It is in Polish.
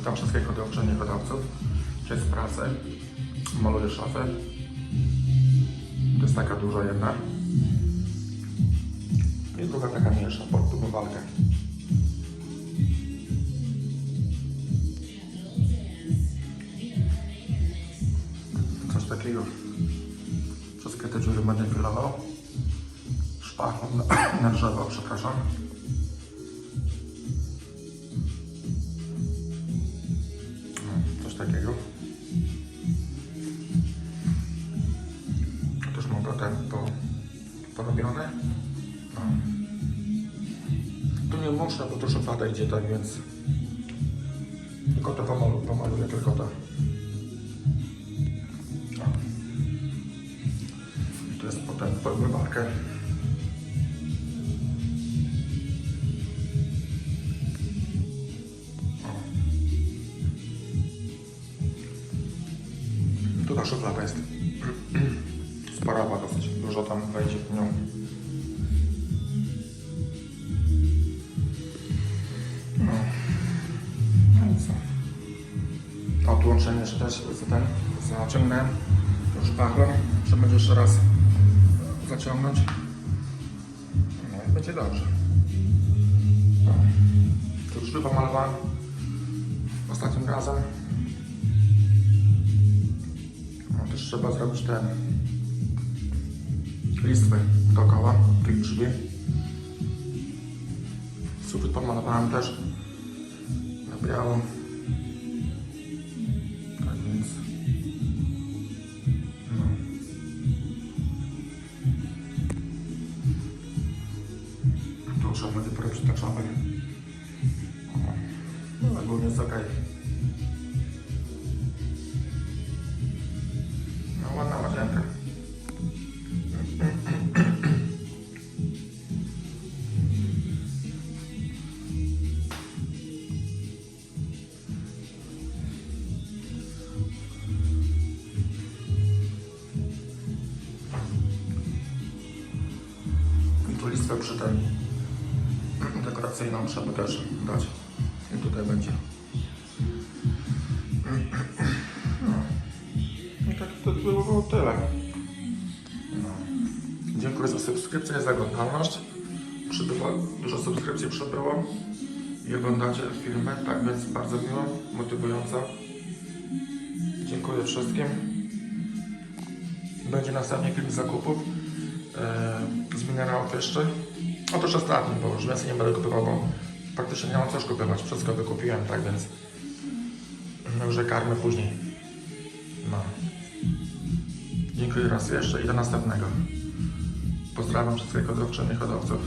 Witam wszystkich hodowczyń i hodowców. Jest w pracy. Maluję szafę. To jest taka duża jedna. I druga taka mniejsza, pod tą walkę. Coś takiego. Wszystkie te dziury będę filował. Szpachą na, na drzewo, przepraszam. Takiego. Też mam to ten po, porobione. No. Tu nie muszę, bo to szuflada idzie tak, więc tylko to pomalu, pomaluję, tylko to. To jest potem pod wywalkę. Szuflada jest sporowa dosyć, dużo tam wejdzie w nią. No, no i co? O, tu łączenie jeszcze też za ten zaciągnąłem już pachlą, trzeba będzie jeszcze raz zaciągnąć. No i będzie dobrze. No. Tu drzwi pomalowałem ostatnim razem. Trzeba zrobić te listwy dookoła tych drzwi. Sufit pomalowałem też na biało. Tak więc. No. Trzeba będzie porobić na czapę. No, ogólnie jest okej. No ładna łazienka. I tu listwę przy tym dekoracyjną trzeba też dać. I tutaj będzie. I tak to było tyle. No. Dziękuję za subskrypcję, za oglądalność. Przybyło, dużo subskrypcji przybyło i oglądacie filmy, tak więc bardzo miło, motywująco. Dziękuję wszystkim. Będzie następny film zakupów e, z minerałów jeszcze. Otóż ostatni, bo już więcej nie będę kupował, bo praktycznie nie mam co już kupować. Wszystko wykupiłem, tak więc no, już je karmę później. No. Dziękuję raz jeszcze i do następnego. Pozdrawiam wszystkich hodowczyń i hodowców.